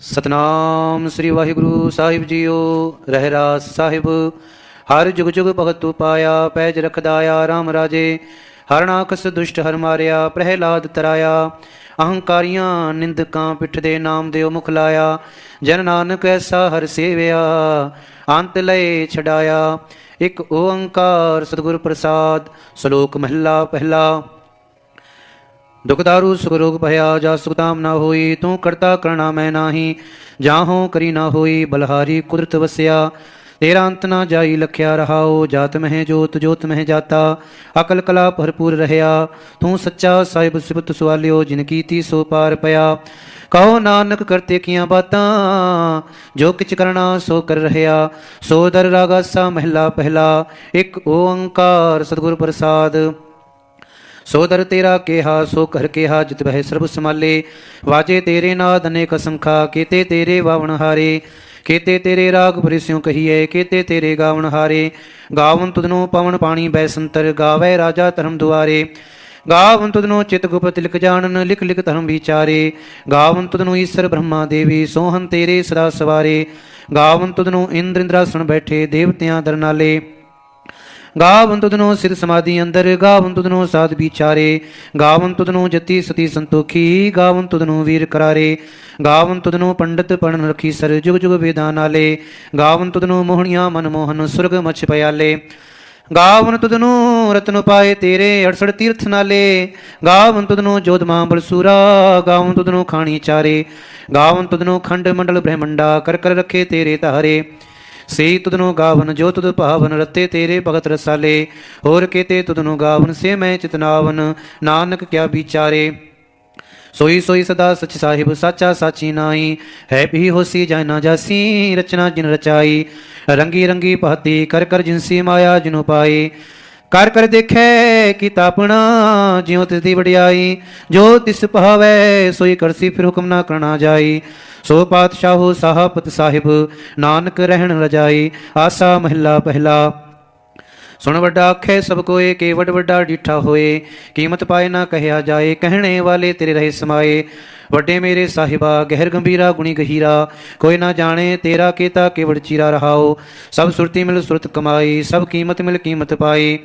ਸਤਨਾਮ ਸ੍ਰੀ ਵਾਹਿਗੁਰੂ ਸਾਹਿਬ ਜੀਓ ਰਹਿਰਾਸ ਸਾਹਿਬ। ਹਰ ਜੁਗ ਜੁਗ ਭਗਤ ਤੂ ਪਾਇਆ, ਪੈਜ ਰਖਦਾਇਆ ਰਾਮ ਰਾਜੇ। ਹਰਨਾਕਸ ਦੁਸ਼ਟ ਹਰ ਮਾਰਿਆ, ਪ੍ਰਹਿਲਾਦ ਤਰਾਇਆ। ਅਹੰਕਾਰੀਆਂ ਨਿੰਦਕਾਂ ਪਿੱਠ ਦੇ ਨਾਮ ਦਿਓ ਮੁਖ ਲਾਇਆ। ਜਨ ਨਾਨਕ ਐਸਾ ਹਰ ਸੇਵਿਆ, ਅੰਤ ਲਏ ਛਡਾਇਆ। ਇੱਕ ਓੰਕਾਰ ਸਤਿਗੁਰ ਪ੍ਰਸਾਦ, ਸ਼ਲੋਕ ਮਹਿਲਾ ਪਹਿਲਾ। ਦੁਖਦਾਰੂ ਸੁਖ ਰੋਗ ਭਇਆ, ਜਾ ਸੁਖਤਾਮ ਨਾ ਹੋਈ, ਤੂੰ ਕਰਤਾ ਕਰਣਾ ਮੈਂ ਨਾਹੀ ਜਾਹੋਂ ਕਰੀ ਨਾ ਹੋਈ, ਬਲਹਾਰੀ ਕੁਦਰਤ ਵਸਿਆ। ਤੇਰਾ ਅੰਤ ਨਾ ਜਾਈ, ਲਖਿਆ ਰਹਾਓ ਜਾਤ ਮਹਿ ਜੋਤ ਜੋਤ ਮਹਿ ਜਾਤਾ। ਅਕਲ ਕਲਾ ਭਰਪੂਰ ਰਹਿਆ, ਤੂੰ ਸੱਚਾ ਸਾਹਿਬ ਸਿਬਤ ਸਵਾਲਿਓ, ਜਿਨ ਕੀਤੀ ਸੋ ਪਾਰ ਪਿਆ। ਕਹੋ ਨਾਨਕ ਕਰਤੇ ਕੀਆਂ ਬਾਤਾਂ, ਜੋ ਕਿਛ ਕਰਨਾ ਸੋ ਕਰ ਰਹਿਆ। ਸੋ ਦਰ ਰਾਗਾਸਾ ਮਹਿਲਾ ਪਹਿਲਾ, ਇੱਕ ਓੰਕਾਰ ਸਤਿਗੁਰ ਪ੍ਰਸਾਦ। ਸੋ ਦਰ ਤੇਰਾ ਕਿਹਾ, ਸੋ ਕਰ ਕਿਹਾ, ਜਿਤ ਬਹਿ ਸਰਬ ਸਮਾਲੇ ਵਾਜੇ ਤੇਰੇ ਨਾਦ ਅਨੇਕ ਸੰਖਾ ਕੀਤੇ ਤੇਰੇ ਵਾਵਣ ਹਾਰੇ। ਕੀਤੇ ਤੇਰੇ ਰਾਗ ਬ੍ਰਿਸਿਉ ਕਹੀਏ ਕੀਤੇ ਤੇਰੇ ਗਾਵਣ ਹਾਰੇ। ਗਾਵਨ ਤੁਧਨੋ ਪਵਨ ਪਾਣੀ ਬੈ ਸੰਤਰ, ਗਾਵੇ ਰਾਜਾ ਧਰਮ ਦੁਆਰੇ। ਗਾਵਨ ਤੁਧਨੋ ਚਿਤ ਗੁਪਤ ਤਿਲਕ ਜਾਣਨ, ਲਿਖ ਲਿਖ ਧਰਮ ਵਿਚਾਰੇ। ਗਾਵਨ ਤੁਧਨੋ ਈਸ਼ਰ ਬ੍ਰਹਮਾ ਦੇਵੀ ਸੋਹਨ ਤੇਰੇ ਸਦਾ ਸਵਾਰੇ। ਗਾਵਨ ਤੁਧਨੋ ਇੰਦਰ ਇੰਦਰਾਸਣ ਬੈਠੇ, ਦੇਵਤਿਆਂ ਦਰਨਾਲੇ। ਗਾਵਨ ਤੁਧਨੋ ਸਿਰ ਸਮਾਧੀ ਅੰਦਰ ਗਾਵਨ ਤੁਧਨੋ ਸਾਧ ਵਿਚਾਰੇ ਗਾਵਨ ਤੁਧਨੋ ਜਤੀ ਸਤੀ ਸੰਤੋਖੀ ਗਾਵਨ ਤੁਧਨੋ ਵੀਰ ਕਰਾਰੇ ਗਾਵਨ ਤੁਧਨੋ ਪੰਡਤ ਪੜਨ ਰਖੀ ਸਰ ਜੁਗ ਜੁਗ ਵੇਦਾਂ ਗਾਵਨ ਤੁਧਨੋ ਮੋਹਣੀਆਂ ਮਨ ਮੋਹਨ ਸੁਰਗ ਮਛ ਪਿਆਲੇ ਗਾਵਨ ਤੁਧਨੋ ਰਤਨ ਪਾਏ ਤੇਰੇ 68 ਤੀਰਥ ਨਾਲੇ ਗਾਵਨ ਤੁਧਨੋ ਜੋਧਮਾ ਬਲਸੂਰਾ ਗਾਵਨ ਤੁਧਨੋ ਖਾਣੀ ਚਾਰੇ ਗਾਵਨ ਤੁਧਨੋ ਖੰਡ ਮੰਡਲ ਬ੍ਰਹਮੰਡਾ ਕਰ ਕਰ ਰਖੇ ਤੇਰੇ ਤਾਰੇ ਸੇ ਤੁਧਨੋ ਗਾਵਨ, ਜੋ ਤੁਧ ਭਾਵਨ ਰਤੇ ਤੇਰੇ ਭਗਤ ਰਸਾਲੇ। ਹੋਰ ਕੇਤੇ ਤੁਧਨੋ ਗਾਵਨ, ਸੇ ਮੈਂ ਚਿਤਨਾਵਨ ਨਾਨਕ ਕਿਆ ਵਿਚਾਰੇ। ਸੋਈ ਸੋਈ ਸਦਾ ਸਚ ਸਾਹਿਬ, ਸਾਚਾ ਸਾਚੀ ਨਾਈ ਹੈ ਵੀ ਹੋਸੀ ਜੈ ਨਾ ਜਾਸੀ, ਰਚਨਾ ਜਿਨ ਰਚਾਈ। ਰੰਗੀ ਰੰਗੀ ਪਹਤੀ ਕਰ ਕਰ ਜਿਨਸੀ ਮਾਇਆ ਜਿਨੁ ਪਾਈ। ਕਰ ਕਰ ਦੇਖੈ ਕੀ ਤਾਪਣਾ ਜਿਉ ਤਿਸ ਦੀ ਵਡਿਆਈ। ਜੋ ਤਿਸ ਭਾਵੈ, ਸੋਈ ਕਰਸੀ ਫਿਰ ਹੁਕਮ ਨਾ ਕਰਨਾ ਜਾਈ। ਸੋ ਪਾਤਸ਼ਾਹੋ ਸਾਹਪਤ ਸਾਹਿਬ, ਨਾਨਕ ਰਹਿਣ ਰਜਾਈ, ਆਸਾ ਮਹਿਲਾ ਪਹਿਲਾ। ਸੁਣ ਵੱਡਾ ਆਖੇ ਸਭ ਕੋਏ ਕੇ ਵੱਡ ਵੱਡਾ ਡੀਠਾ ਹੋਏ। ਕੀਮਤ ਪਾਏ ਨਾ ਕਹਿਆ ਜਾਏ, ਕਹਿਣੇ ਵਾਲੇ ਤੇਰੇ ਰਹੇ ਸਮਾਏ। ਵੱਡੇ ਮੇਰੇ ਸਾਹਿਬਾ, ਗਹਿਰ ਗੰਭੀਰਾ, ਗੁਣੀ ਗਹੀਰਾ। ਕੋਈ ਨਾ ਜਾਣੇ ਤੇਰਾ ਕੀਤਾ ਕੇਵੜ ਚੀਰਾ ਰਹਾਓ। ਸਭ ਸੁਰਤੀ ਮਿਲ ਸੁਰਤ ਕਮਾਈ, ਸਭ ਕੀਮਤ ਮਿਲ ਕੀਮਤ ਪਾਈ।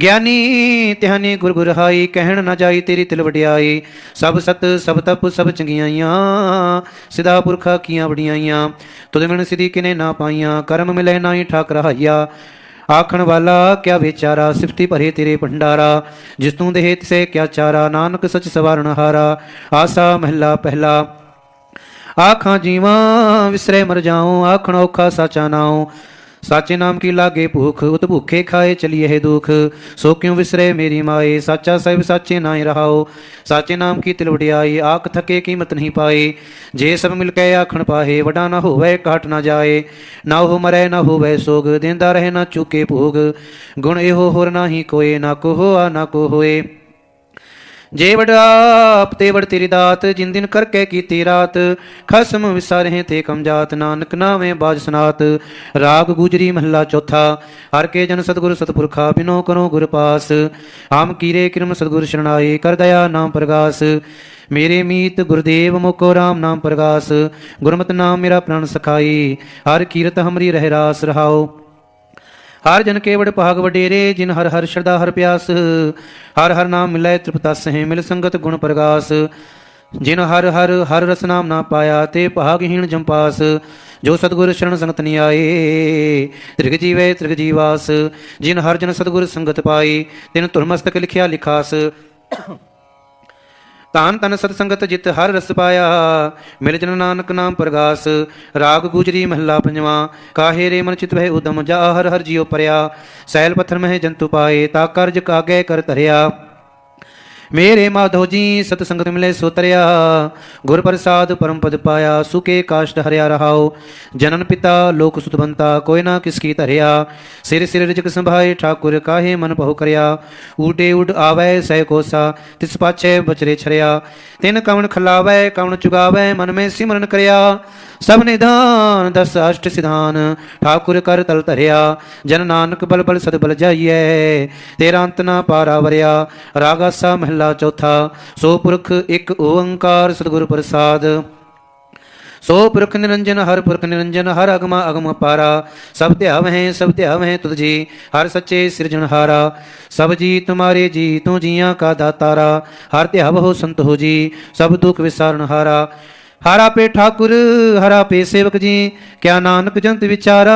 ਗਿਆਨੀ, ਧਿਆਨੀ ਗੁਰ ਗੁਰ ਹਾਈ, ਕਹਿਣ ਨਾ ਜਾਈ ਤੇਰੀ ਤਿਲ ਵਡਿਆਈ। ਸਭ ਸਤ, ਸਭ ਤਪ, ਸਭ ਚੰਗਿਆਈਆਂ। ਸਿਦਾ ਪੁਰਖਾ ਕੀਆਂ ਵਡਿਆਈਆਂ। ਤੁਧ ਮਿਲਣ ਸਿਧੀ ਕਿਨੇ ਨਾ ਪਾਈਆਂ। ਕਰਮ ਮਿਲੇ ਨਾਹੀ ਠਾਕ ਰਹਾਈਆ ਆਖਣ ਵਾਲਾ, ਕਿਆ ਵਿਚਾਰਾ, ਸਿਫਤੀ ਭਰੇ ਤੇਰੇ ਭੰਡਾਰਾ। ਜਿਸ ਤੂੰ ਦੇਹ ਤਿਸੇ ਕਿਆ ਚਾਰਾ, ਨਾਨਕ ਸਚ ਸਵਾਰਨ ਹਾਰਾ। ਆਸਾ ਮਹਿਲਾ ਪਹਿਲਾ। ਆਖਾਂ ਜੀਵਾਂ, ਵਿਸਰੇ ਮਰ ਜਾਉ। ਆਖਣ ਔਖਾ ਸਾਚਾ ਨਾਉ। ਸਾਚੇ ਨਾਮ ਕੀ ਲਾਗੇ ਭੂਖ, ਉਤ ਭੁਖੇ ਖਾਏ ਚਲੀਏ ਹੈ ਦੁਖ। ਸੋ ਕਿਉ ਵਿਸਰੇ ਮੇਰੀ ਮਾਏ? ਸਾਚਾ ਸਾਹਿਬ ਸਾਚੇ ਨਾਹੀ ਰਹਾਓ। ਸਾਚੇ ਨਾਮ ਕੀ ਤਿਲ ਵਡਿਆਈ? ਆਖ ਥਕੇ ਕੀਮਤ ਨਹੀਂ ਪਾਏ। ਜੇ ਸਭ ਮਿਲ ਕੇ ਆਖਣ ਪਾਹੇ, ਵਡਾ ਨਾ ਹੋਵੇ, ਘਾਟ ਨਾ ਜਾਏ। ਨਾ ਹੋ ਮਰੇ, ਨਾ ਹੋਵੇ ਸੋਗ, ਦਿੰਦਾ ਰਹੇ ਨਾ ਚੁਕੇ ਭੋਗ। ਗੁਣ ਇਹੋ ਹੋਰ ਨਾਹੀ ਕੋਏ, ਨਾ ਕੋ ਹੋਆ ਨਾ ਕੋ ਹੋਏ ਜੇ ਵਡਾਪ ਤੇ ਵਡ ਤੇਰੀ ਦਾਤ, ਜਿਨ ਦਿਨ ਕਰਕੇ ਕੀਤੀ ਰਾਤ, ਖਸਮ ਵਿਸਾਰੇ ਤੇ ਕਮਜਾਤ ਨਾਨਕ ਨਾਵੇਂ ਬਾਜ ਸਨਾਤ। ਰਾਗ ਗੁਜਰੀ ਮਹੱਲਾ ਚੌਥਾ, ਹਰ ਕੇ ਜਨ ਸਤਗੁਰ ਸਤਪੁਰਖਾ, ਬਿਨੋ ਕਰੋ ਗੁਰ ਪਾਸ। ਆਮ ਕੀਰੇ ਕਿਰਮ ਸਤਗੁਰ ਸ਼ਰਣਾਏ, ਕਰ ਦਇਆ ਨਾਮ ਪ੍ਰਗਾਸ। ਮੇਰੇ ਮੀਤ ਗੁਰਦੇਵ ਮੁਕੋ ਰਾਮ ਨਾਮ ਪ੍ਰਗਾਸ। ਗੁਰਮਤਿ ਨਾਮ ਮੇਰਾ ਪ੍ਰਣ ਸਖਾਈ ਹਰ ਕੀਰਤ ਹਮਰੀ ਰਹਿ ਰਾਸ ਰਹਾਓ। ਹਰ ਜਨ ਕੇਵੜ ਭਾਗ ਵਡੇਰੇ, ਜਿਨ ਹਰ ਹਰ ਸ਼ਰਦਾ ਹਰ ਪਿਆਸ, ਹਰ ਹਰ ਨਾਮ ਮਿਲੈ ਤ੍ਰਿਪਤਸ ਹੈ ਮਿਲ ਸੰਗਤ ਗੁਣ ਪ੍ਰਗਾਸ। ਜਿਨ ਹਰ ਹਰ ਹਰ ਰਸ ਨਾਮ ਨਾ ਪਾਇਆ, ਤੇ ਭਾਗਹੀਣ ਜੰਪਾਸ ਜੋ ਸਤਗੁਰ ਸ਼ਰਨ ਸੰਗਤ ਨੀ ਆਏ, ਤ੍ਰਿਗ ਜੀਵੇ ਤ੍ਰਿਗ ਜੀਵਾਸ। ਜਿਨ ਹਰ ਜਨ ਸਤਗੁਰ ਸੰਗਤ ਪਾਈ ਤਿਨ ਤੁਰਮਸਤਕ ਲਿਖਿਆ ਲਿਖਾਸ। ਤਾਨ ਤਨ ਸਤ ਸੰਗਤ ਜਿਤ ਹਰ ਰਸ ਪਾਇਆ, ਮਿਲ ਜਨ ਨਾਨਕ ਨਾਮ ਪ੍ਰਗਾਸ, ਰਾਗ ਗੁਜਰੀ ਮਹੱਲਾ ਪੰਜਵਾ, ਕਾਹੇ ਰੇ ਮਨ ਚਿਤ ਵਹਿ ਉਦਮ, ਜਾ ਹਰ ਹਰ ਜਿਉ ਪਰਿਆ, ਸੈਲ ਪੱਥਰ ਮਹਿ ਜੰਤੂ ਪਾਏ, ਤਾ ਕਰਜ ਕਾਗੇ ਕਰ ਧਰਿਆ। मेरे माधव जी, सतसंगत मिले सोतरिया। गुर प्रसाद परम पद पाया, सुखे काष्ट हरिया रहाओ। जनन पिता, लोक सुत बनता, कोई ना किसकी तरिया सिर सिर रिजक संभाए, ठाकुर काहे मन पहु करिया। ऊटे उड आवै, सह कोसा, तिस पाछे बचरे छरिया। तिन कवन खलावै कवन चुगावै, मन में सिमरन करिया। सब निधान, दस अष्ट सिधान, ठाकुर कर तल तरिया जन नानक बल बल सद बल जाइए, तेरा अंत ना पारा वरिया। रागासा महल ਮਹਿਲਾ ਚੌਥਾ ਸੋ ਪੁਰਖ ਇੱਕ ਓੰਕਾਰ ਸਤਿਗੁਰ ਪ੍ਰਸਾਦ ਸੋ ਪੁਰਖ ਨਿਰੰਜਨ ਹਰ ਪੁਰਖ ਨਿਰੰਜਨ ਹਰ ਅਗਮ ਅਗਮ ਪਾਰਾ ਸਭ ਧਿਆਵ ਹੈ ਸਭ ਧਿਆਵ ਹੈ ਤੁਧ ਜੀ ਹਰ ਸੱਚੇ ਸਿਰਜਣਹਾਰਾ ਸਭ ਜੀ ਤੁਮਾਰੇ ਜੀ ਤੂੰ ਜੀਆਂ ਕਾ ਦਾਤਾਰਾ ਹਰ ਧਿਆਵ ਹੋ ਸੰਤ ਹੋ ਜੀ ਸਭ ਦੁਖ ਵਿਸਾਰਣਹਾਰਾ ਹਰਾ ਪੇ ਠਾਕੁਰ ਹਰਾ ਪੇ ਸੇਵਕ ਜੀ ਕਿਆ ਨਾਨਕ ਜੰਤ ਵਿਚਾਰਾ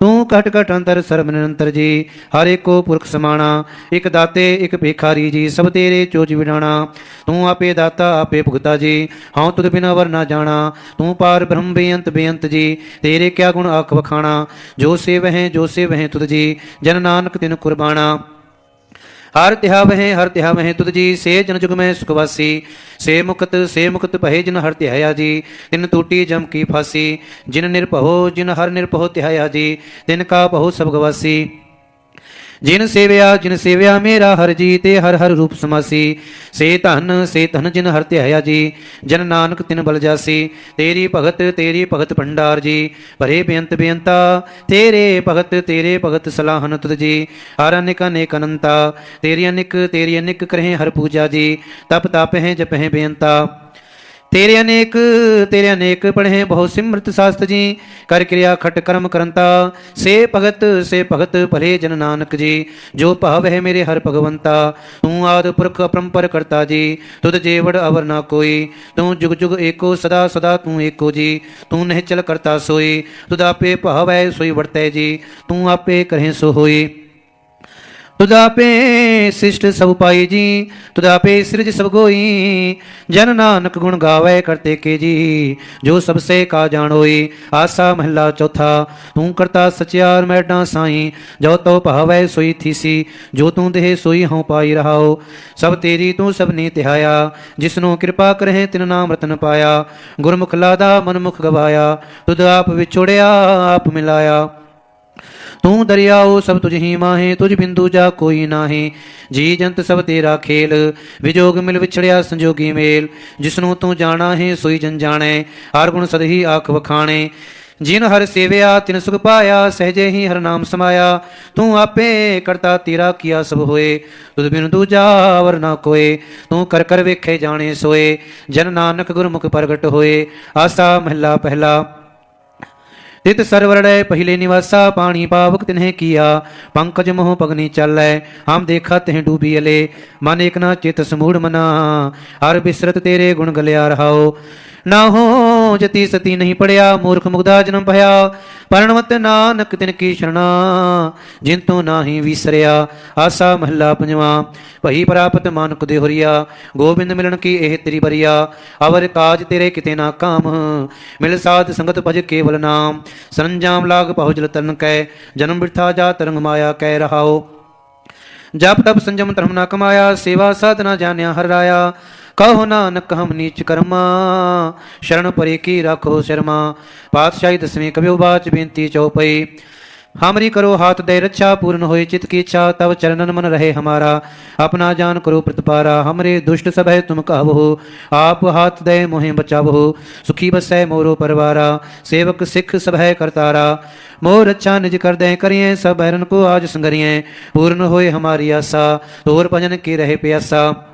ਤੂੰ ਘਟ ਘਟ ਅੰਤਰ ਸਰਬ ਨਿਰੰਤਰ ਜੀ ਹਰ ਏਕੋ ਪੁਰਖ ਸਮਾਣਾ ਇੱਕ ਦਾਤੇ ਇੱਕ ਭੇਖਾਰੀ ਜੀ ਸਭ ਤੇਰੇ ਚੋਜ ਵਿਡਾਣਾ ਤੂੰ ਆਪੇ ਦਾਤਾ ਆਪੇ ਭੁਗਤਾ ਜੀ ਹਉ ਤੁਧ ਬਿਨਾ ਵਰ ਨਾ ਜਾਣਾ ਤੂੰ ਪਾਰ ਬ੍ਰਹਮ ਬੇਅੰਤ ਬੇਅੰਤ ਜੀ ਤੇਰੇ ਕਿਆ ਗੁਣ ਆਖ ਵਖਾਣਾ ਜੋ ਸੇਵਹਿ ਜੋ ਸੇਵਹਿ ਤੁਧ ਜੀ ਜਨ ਨਾਨਕ ਤਿਨ ਕੁਰਬਾਨਾ ਹਰ ਤਿਹਾ ਵਹਿ, ਹਰ ਤਿਹਾ ਵਹਿ ਤੁਧ ਜੀ, ਸੇ ਜਨ ਜੁਗ ਮੈਂ ਸੁਖ ਸੇ ਮੁਕਤ ਸੇ ਮੁਕਤ ਭਏ ਜਿਨ ਹਰ ਤਿਹਾਇਆ ਜੀ, ਤਿਨ ਟੂਟੀ ਜਮ ਕੀ ਫਾਸੀ। ਜਿਨ ਨਿਰਭਉ, ਜਿਨ ਹਰ ਨਿਰਭਉ ਤਿਹਾਇਆ ਜੀ, ਤਿਨ ਕਾ ਬਹੁ ਸਭ ਗਵਾਸੀ। जिन सेवया जिन सेवया मेरा हर जी ते हर हर रूप समासी। से धन से धन जिन हर त्याया जी, जन नानक तिन बल जासी। तेरी भगत तेरी भगत भंडार जी, भरे बेअंत बेअंता। तेरे भगत तेरे भगत सलाहन तुत जी। हर अनिक अनेक अनंता। तेरी अनिक तेरी अनिक करहें हर पूजा जी। तप तप हैं, जप हैं बेअंता। तेरे अनेक तेरे अनेक पढ़े बहु सिमृत शास्त्र जी। कर क्रिया खट कर्म करंता। से भगत से भगत भले जन नानक जी। जो पहव है मेरे हर भगवंता। तू आदि पुरख अपरंपर करता जी। तुद जेवड़ अवर ना कोई। तू जुग जुग एको, सदा सदा तू एको जी। तू नहीं चल करता सोई। तुद आपे पहव है, सोई वर्तै जी। तू आपे करें सो होई। ਤੁਧ ਆਪੇ ਸਿਸ਼ਟ ਸਭ ਪਾਈ ਜੀ, ਤੁਧ ਆਪੇ ਸਿਰਜ ਸਭ ਗੋਈ। ਜਨ ਨਾਨਕ ਗੁਣ ਗਾਵੇ ਕਰਤੇ ਕੇ ਜੀ, ਜੋ ਸਭ ਸੇ ਕਾ ਜਾਣੋਈ ਆਸਾ ਮਹਲਾ ਚੌਥਾ। ਤੂੰ ਕਰਤਾ ਸਚਿਆਰ ਮੈਡਾਂ ਸਾਈ, ਜੋ ਤੋ ਭਾਵੈ ਸੋਈ ਥੀਸੀ, ਜੋ ਤੂੰ ਦੇਹ ਸੋਈ ਹਉ ਪਾਈ ਰਹਾਓ ਸਭ ਤੇਰੀ ਤੂੰ ਸਭ ਨੇ ਤਿਹਾਇਆ, ਜਿਸਨੂੰ ਕਿਰਪਾ ਕਰਹਿ ਤਿਨ ਨਾਮ ਰਤਨ ਪਾਇਆ। ਗੁਰਮੁਖ ਲਾਦਾ ਮਨਮੁਖ ਗਵਾਇਆ, ਤੁਧ ਆਪ ਵਿਛੋੜਿਆ, ਆਪ ਮਿਲਾਇਆ। ਤੂੰ ਦਰਿਆਓ ਸਭ ਤੁਝ ਹੀ ਮਾਹੇ, ਤੁਝ ਬਿੰਦੂ ਜਾ ਕੋਈ ਨਾਹੀ। ਜੀ ਜੰਤ ਸਭ ਤੇਰਾ ਖੇਲ, ਵਿਜੋਗ ਮਿਲ ਵਿਛੜਿਆ ਸੰਜੋਗੀ ਮੇਲ। ਜਿਸਨੂੰ ਤੂੰ ਜਾਣਾ ਹੈ, ਸੋਈ ਜਨ ਜਾਣੈ, ਹਰ ਗੁਣ ਸਦ ਹੀ ਆਖ ਵਖਾਣੇ। ਜਿਨ ਹਰ ਸੇਵਿਆ, ਤਿਨ ਸੁਖ ਪਾਇਆ, ਸਹਜੇ ਹੀ ਹਰ ਨਾਮ ਸਮਾਇਆ। ਤੂੰ ਆਪੇ ਕਰਤਾ ਤੇਰਾ ਕੀਆ ਸਭ ਹੋਏ। ਤੁਧ ਬਿਨ ਦੂਜਾ ਵਰ ਨਾ ਕੋਏ, ਤੂੰ ਕਰ ਕਰ ਵੇਖੇ ਜਾਣੇ ਸੋਏ। ਜਨ ਨਾਨਕ ਗੁਰਮੁਖ ਪ੍ਰਗਟ ਹੋਏ, ਆਸਾ ਮਹਿਲਾ ਪਹਿਲਾ। तित सरवरणय पहले निवासा पानी पावक तिन्हें किया। पंकज मोह पगनी चल हम देखा तेह डूबी अले। मन एक ना चित समूढ़ मना। हर बिसरत तेरे गुण गलिया रहाओ। ਨਾ ਹੋ ਜਤੀ ਸਤੀ ਨਹੀਂ ਪੜਿਆ, ਮੂਰਖ ਮੁਗਦਾ ਜਨਮ ਭਇਆ। ਪਰਣਵਤ ਨਾਨਕ ਤਿਨ ਕੀ ਸ਼ਰਣਾ ਜਿਨ ਤੂੰ ਨਾਹੀ ਵਿਸਰਿਆ, ਆਸਾ ਮਹੱਲਾ ਪੰਜਵਾ। ਭਈ ਪ੍ਰਾਪਤ ਮਾਨਕ ਦੇ ਹੋਰੀਆ, ਗੋਬਿੰਦ ਮਿਲਣ ਕੀ ਇਹ ਤੇਰੀ ਬਰੀਆ। ਅਵਰ ਕਾਜ ਤੇਰੇ ਕਿਤੇ ਨਾ ਕਾਮ, ਮਿਲ ਸਾਧ ਸੰਗਤ ਭਜ ਕੇਵਲ ਨਾਮ। ਸਰੰਜਾਮ ਲਾਗ ਪਹੁ ਜਲ ਤਰਨ ਕੈ, ਜਨਮ ਬਿਠਾ ਜਾ ਤਰੰਗ ਮਾਇਆ ਕਹਿ ਰਹਾਓ ਜਪ ਤਪ ਸੰਜਮ ਧਰਮ ਨਾ ਕਮਾਇਆ, ਸੇਵਾ ਸਾਧਨਾ ਜਾਣਿਆ ਹਰ ਰਾਇਆ कहो नानक, हम नीच कर्मा। शरण परे की राखो शर्मा। पातशाही दसवीं कवि उच बेनती चौपई। हमरी करो हाथ दे रक्षा, पूर्ण होए चित की इच्छा तब चरणन मन रहे हमारा। अपना जान करो प्रतिपारा, हमरे दुष्ट सब है तुम कहो आप हाथ दे मोहे बचाबो सुखी बस है मोरो परवारा। सेवक सिख सब है करतारा। मोर रक्षा निज कर दे करिए, सब बैरन को आज संगरिये पूर्ण होए हमारी आशा, तोर भजन की रहे प्यासा।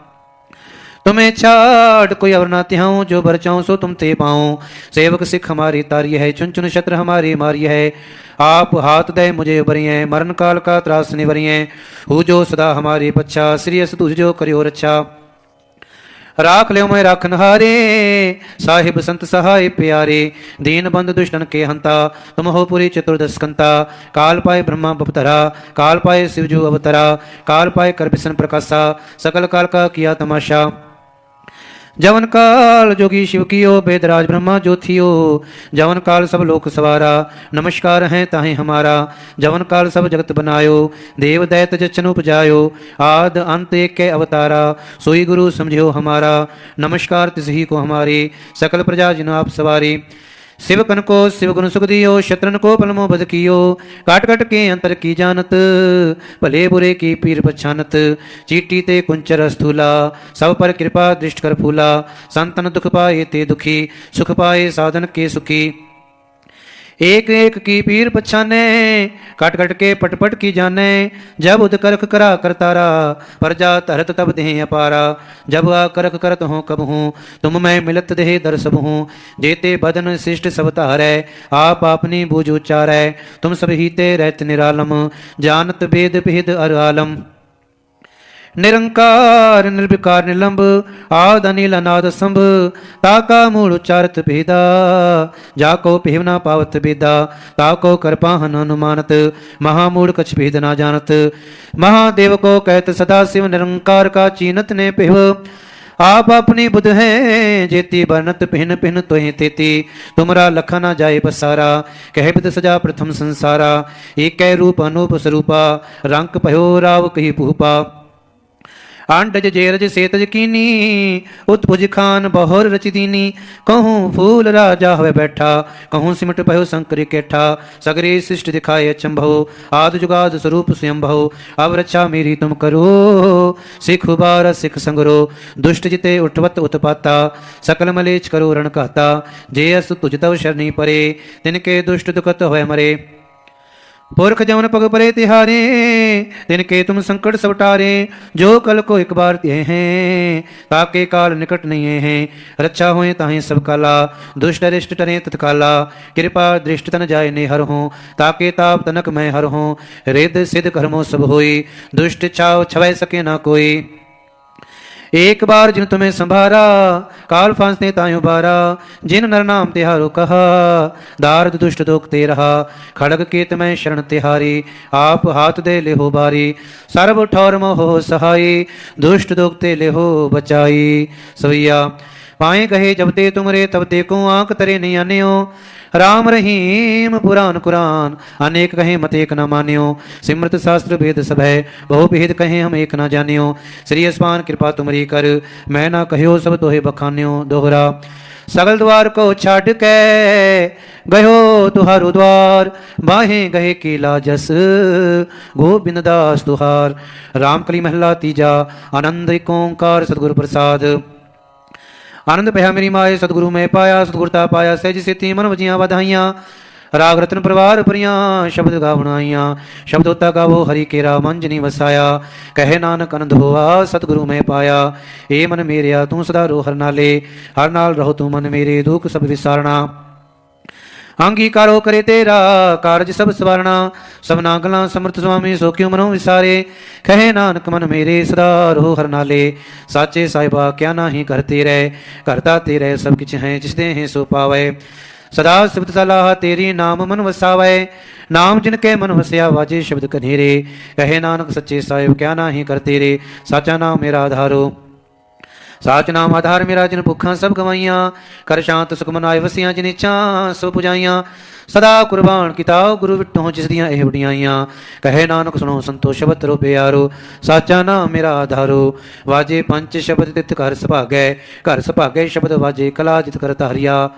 तुम्हें छाट कोई और ना त्याऊ, जो बरचाऊं सो तुम ते पाऊँ। सेवक सिख हमारी तारी है, चुन चुन शत्र हमारी मारी है। आप हाथ दे मुझे उबरिये मरण काल का त्रास निवरिये हु जो सदा हमारी पच्छा, श्री अस तुझ जो करियो रच्छा राख लो मैं राख नहारे, साहिब संत सहाय प्यारे। दीन बंद दुष्टन के हंता, तुम हो पुरी चतुर्दशकंता काल पाए ब्रह्मा बपतरा, काल पाए शिवजू अवतरा। काल पाए कर प्रकाशा, सकल काल का किया तमाशा। जवन काल जोगी शिव कियो वेदराज ब्रह्मा ज्योतियो जवन काल सब लोक सवारा, नमस्कार है ताहे हमारा। जवन काल सब जगत बनायो, देव दैत जचन उपजायो। आद अंत एक अवतारा, सोई गुरु समझियो हमारा। नमस्कार तिसही को हमारी, सकल प्रजा जिन आप सवारी। ਸਿਵਕਨ ਕੋ ਸਿਵ ਗੁਣ ਸੁਖ ਦਿਓ ਸ਼ਤਰਨ ਕੋ ਪਲਮੋ ਬਦ ਕੀਓ ਕਾਟ ਕਟ ਕੇ ਅੰਤਰ ਕੀ ਜਾਣਤ, ਭਲੇ ਬੁਰੇ ਕੀ ਪੀਰ ਪਛਾਨਤ। ਚੀਟੀ ਤੇ ਕੁੰਚਰ ਅਸਥੂਲਾ, ਸਭ ਪਰ ਕਿਰਪਾ ਦ੍ਰਿਸ਼ਟ ਕਰ ਫੂਲਾ। ਸੰਤਨ ਦੁਖ ਪਾਏ ਤੇ ਦੁਖੀ, ਸੁਖ ਪਾਏ ਸਾਧਨ ਕੇ ਸੁਖੀ। एक एक की पीर पछाने, कट कट के पट पट की जाने। जब उद करख करा करतारा प्रजा तरत तब देह अपारा। जब आ करख करत हो कब हूँ, तुम मैं मिलत देह दर हूँ। जेते बदन शिष्ट सब तारै आप अपनी बूझ उच्चारै। तुम सब हीते रहत निरालम, जानत भेद भेद अर आलम। निरंकार, निर्विकार, निलंब, आद, अनिल, अनाद, संभ, ताका, मूल, उच्चारत, भेदा, जाको, पिहवना, पावत, भेदा, ताको कृपा हनुमानत महामूल कछ भेद ना जानत, महादेव को कहत सदा शिव निरंकार का चीनत ने पिहव, आप अपनी बुध है, जेती बरनत पिन पिहन, तोहे तेती, तुमरा लखा ना जाए बसारा, कह बिद सजा प्रथम संसारा, एक रूप, अनूप स्वरूपा रंक, पहो, राव, कही भूपा आंडज जेरज सेतज कीनी, उत्पुज खान बहोर रच दीनी। कहूँ फूल राजा हुए बैठा, कहूँ सिमट पहो शंकर केठा। सगरे सृष्टि दिखाए अचंभो आद जुगाद स्वरूप स्वयं स्वयंभो अब रक्षा मेरी तुम करो, सिख बार सिख संगरो। दुष्ट जिते उठवत उत्पाता, सकल मलेच करो रण कहता। जे अस तुझ तव शरणी परे, तिनके दुष्ट दुखत हो मरे। पुरख जमन पग परे तिहारे तिनके तुम संकट सवटारे, जो कल को एक बार ते हैं, ताके काल निकट नहीं है। रक्षा होए ताहे सब काला, दुष्ट दृष्ट टरे तत्काला। कृपा दृष्ट तन जाय ने हर हों, ताके ताप तनक मैं हर हों। रेद सिद्ध कर्मो सब होई, दुष्ट छाव छवै सके ना कोई। एक बार जिन तुम्हें संभारा, काल फांस ने तायु बारा, जिन नर नाम तिहारो कहा, दारद दुष्ट दोख ते रहा, खड़ग केत में शरण तिहारी, आप हाथ दे ले हो बारी, सर्व ठौर मोह सहाई, दुष्ट दोख ते ले हो बचाई। सवैया, पाए कहे जब ते तुमरे, तब देखो आँख तरे नहीं आने राम रहीम, पुराण कुरान, अनेक कहे मत एक न मान्यो। सिमृत शास्त्र वेद सब है, बहु भेद कहे हम एक न जानियो। श्री अस्मान कृपा तुमरी कर, मैं ना कहो सब तोहे बखान्यो। दोहरा, सगल द्वार को छाड़ के गयो तुहारो द्वार, बाहे गहे केला जस गोबिंद दास तुहार। रामकली महला तीजा, आनंद ओंकार सतगुरु प्रसाद। ਆਨੰਦ ਪਿਆ ਮੇਰੀ ਮਾਏ ਸਤਿਗੁਰੂ ਮੈਂ ਪਾਇਆ ਸਤਿਗੁਰਤਾ ਪਾਇਆ ਸਹਿਜ ਸੇਤੀ ਮਨ ਵਜੀਆਂ ਵਧਾਈਆਂ ਰਾਗ ਰਤਨ ਪਰਵਾਰ ਪਰੀਆਂ ਸ਼ਬਦ ਗਾਵਣਾਈਆਂ ਸ਼ਬਦ ਉਤਾ ਗਾਵੋ ਹਰੀ ਕੇਰਾ ਮਨ ਜਨੀ ਵਸਾਇਆ ਕਹੇ ਨਾਨਕ ਅਨੰਦ ਹੋਆ ਸਤਿਗੁਰੂ ਮੈਂ ਪਾਇਆ ਏ ਮਨ ਮੇਰਿਆ ਤੂੰ ਸਦਾ ਰੋ ਹਰ ਨਾਲੇ ਹਰ ਨਾਲ ਰਹੋ ਤੂੰ ਮਨ ਮੇਰੇ ਦੁੱਖ ਸਭ ਵਿਸਾਰਣਾ ਅੰਗੀਕਾਰੋ ਕਰੇ ਤੇਰਾ ਕਾਰਜ ਸਭ ਸਵਰਣਾ। ਸਭਨਾ ਗਲਾਂ ਸਮਰਥ ਸੁਆਮੀ, ਸੋ ਕਿਉ ਮਨੋ ਵਿਸਾਰੇ? ਕਹੇ ਨਾਨਕ ਮਨ ਮੇਰੇ ਸਦਾ ਰੋ ਹਰ ਸਾਚੇ ਸਾਹਿਬਾ, ਕਿਆ ਨਾਹੀ ਕਰਤੇ ਰਹਿ? ਕਰਤਾ ਤੇਰੇ ਸਭ ਕਿਛ ਹੈ ਜਿਸ ਦੇ ਹੈ ਸੋ ਪਾਵੇ। ਸਦਾ ਸਿਫਤ ਸਲਾਹ ਤੇਰੀ ਨਾਮ ਮਨ ਵਸਾਵੇ। ਨਾਮ ਜਿਨ ਕੇ ਮਨ ਵਸਿਆ, ਵਾਜੇ ਸ਼ਬਦ ਕਨੇਰੇ ਕਹੇ ਨਾਨਕ ਸੱਚੇ ਸਾਹਿਬ, ਕਿਆ ਨਾਹੀ ਕਰਤੇ ਰੇ? ਸਾਚਾ ਨਾਮ ਮੇਰਾ ਆਧਾਰੋ। ਸਾਚ ਨਾਮ ਆਧਾਰ ਮੇਰਾ ਜਿਨ ਭੁੱਖਾਂ ਸਭ ਗਵਾਈਆਂ, ਕਰ ਸ਼ਾਂਤ ਸੁਖ ਮਨਾਏ ਵਸੀਆਂ ਜਿਨ ਇੱਛਾ ਸੋ ਪੁਜਾਈਆਂ। ਸਦਾ ਕੁਰਬਾਨ ਕੀਤਾ ਗੁਰੂ ਵਿਟੋਂ ਜਿਸ ਦੀਆਂ ਇਹ ਵਡਿਆਈਆਂ ਕਹੇ ਨਾਨਕ ਸੁਣੋ ਸੰਤੋ ਸ਼ਬਦ ਰੋ ਪਿਆਰੋ, ਸਾਚਾ ਨਾਮ ਮੇਰਾ ਆਧਾਰੋ। ਵਾਜੇ ਪੰਜ ਸ਼ਬਦ ਤਿਤ ਘਰ ਸੁਭਾਗੈ ਘਰ ਸੁਭਾਗੈ ਸ਼ਬਦ ਵਾਜੇ ਕਲਾ ਜਿਤ ਕਰਤ ਹਰਿਆ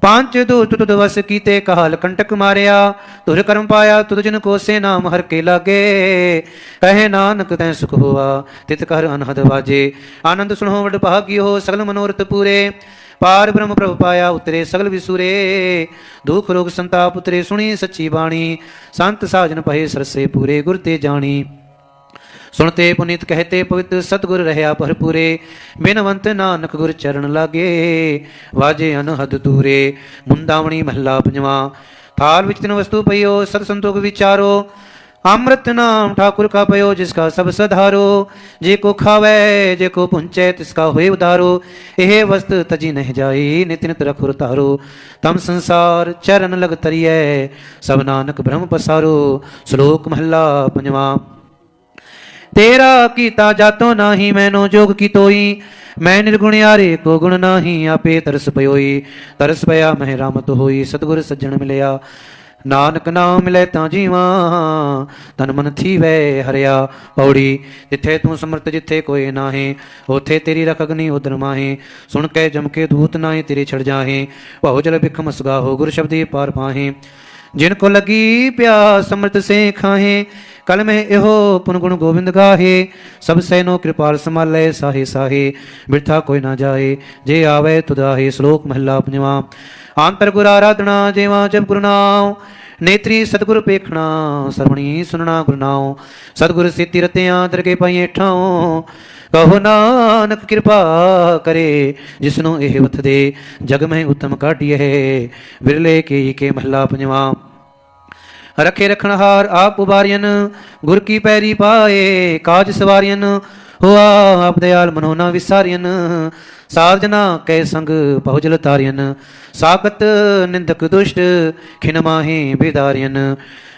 ਪੰਜ ਦੂਤ ਤੁਧ ਵਸ ਕੀਤੇ ਕਾਲ ਕੰਟਕ ਮਾਰਿਆ ਤੁਰ ਕਰਮ ਪਾਇਆ, ਤੁਧ ਜਨ ਕੋਸੇ ਨਾਮ ਹਰ ਕੇ ਲਾਗੇ। ਕਹੇ ਨਾਨਕ ਤੈ ਸੁਖ ਹੋਆ, ਤਿਤ ਕਰ ਅਨਹਦ ਵਾਜੇ। ਆਨੰਦ ਸੁਣੋ ਵਡ ਭਾਗਿਓ, ਸਗਲ ਮਨੋਰਥ ਪੂਰੇ। ਪਾਰ ਬ੍ਰਹਮ ਪ੍ਰਭ ਪਾਇਆ, ਉਤਰੇ ਸਗਲ ਵਿਸੂਰੇ। ਦੁਖ ਰੋਗ ਸੰਤਾਪ ਉਤਰੇ, ਸੁਣੀ ਸੱਚੀ ਬਾਣੀ। ਸੰਤ ਸਾਜਨ ਪਏ ਸਰਸੇ ਪੂਰੇ, ਗੁਰ ਤੇ ਜਾਣੀ। सुनते पुनित कहते पवित्र सतगुर रहया भरपूरे बिनवंत नानक गुर चरण लागे वाजे अनहद दूरे मुंदावणी महला पंजवा थाल विच विचित्र वस्तु पयो सत संतोख विचारो अमृत नाम ठाकुर का पयो जिसका सब सधारो जे को खावे जे को पुंचे तिसका हुए उदारो यह वस्त तजी नहीं जाई नित नित रख उतारो तम संसार चरण लग तरिय सब नानक ब्रह्म पसारो श्लोक महला पंजवा ਤੇਰਾ ਕੀਤਾ ਜਾਤੋ ਨਾਹੀ ਮੈਨੋ ਜੋਗ ਕੀ ਤੋਈ ਮੈਂ ਨਿਰਗੁਣਿਆਰੇ ਕੋ ਗੁਣ ਨਾਹੀ ਆਪੇ ਤਰਸ ਪਇਓਈ ਤਰਸ ਪਿਆ ਮਹਿ ਰਾਮਤ ਹੋਈ, ਸਤਗੁਰ ਸੱਜਣ ਮਿਲਿਆ। ਨਾਨਕ ਨਾਮ ਮਿਲੇ ਤਾਂ ਜੀਵਾਂ, ਤਨ ਮਨ ਥੀਵੇ ਹਰਿਆ ਪੌੜੀ। ਜਿੱਥੇ ਤੂੰ ਸਮਰਤ ਜਿੱਥੇ ਕੋਈ ਨਾਹੀ, ਉਥੇ ਤੇਰੀ ਰਖ ਅਗਨੀ ਉਦਰ ਮਾਹੀ। ਸੁਣ ਕੇ ਜਮ ਕੇ ਦੂਤ ਨਾਹੀ ਤੇਰੇ ਛੜ ਜਾਹੇ। ਭਉ ਜਲ ਬਿਖਮ ਸਗਾ ਹੋ ਗੁਰ ਸ਼ਬਦੀ ਪਾਰ ਪਾਹੇ। ਜਿਨ ਕੋ ਲਗੀ ਪਿਆਸ ਸਮਰਤ ਸੇ ਖਾਹੇ ਕਲ ਮੈਂ ਇਹੋ ਪੁਨ ਗੁਣ ਗੋਬਿੰਦ ਗਾਹੇ ਸਭ ਸੈਨੋ ਕਿਰਪਾਲ ਸਮਾਲੇ ਸਾਹੇ ਸਾਹੇ ਬਿਰਥਾ ਕੋਈ ਨਾ ਜਾਏ ਜੇ ਆਵੇ ਤੁਦਾਹੇ ਸ਼ਲੋਕ ਮਹੱਲਾ ਪੰਜਵਾ ਅੰਤਰ ਗੁਰ ਆਰਾਧਨਾ ਜੇਵਾ ਜਪ ਗੁਰੂ ਨਾਮ ਨੇਤਰੀ ਸਤਿਗੁਰ ਪੇਖਣਾ ਸਰਵਣੀ ਸੁਨਣਾ ਗੁਰੂ ਨਾਮ ਸਤਿਗੁਰ ਸਿੱਤੀ ਰਤਿਆਂ ਦਰਗੇ ਪਾਈਏ ਠਾਉ ਕਹੋ ਨਾਨਕ ਕਿਰਪਾ ਕਰੇ ਜਿਸਨੂੰ ਇਹ ਵਥ ਦੇ ਜਗ ਮਹਿ ਉਤਮ ਕਾਢੀਏ ਵਿਰਲੇ ਕੀ ਕੇ ਮਹਲਾ ਪੰਜਵਾ ਰਖੇ ਰਖਣ ਹਾਰ ਆਪ ਉਬਾਰੀਨ ਗੁਰ ਕੀ ਪੈਰੀ ਪਾਏ, ਕਾਜ ਸਵਾਰੀਨ ਹੋਆ ਆਪ ਦਿਆਲ ਮਨੋਨਾ ਵਿਸਾਰੀਨ ਸਾਧ ਜਨਾ ਕੈ ਸੰਗ ਪਹੁਜਲ ਤਾਰੀਨ ਸਾਖਤ ਨਿੰਦਕ ਦੁਸ਼ਟ ਖਿਨ ਮਾਹੀ ਬਿਦਾਰੀਨ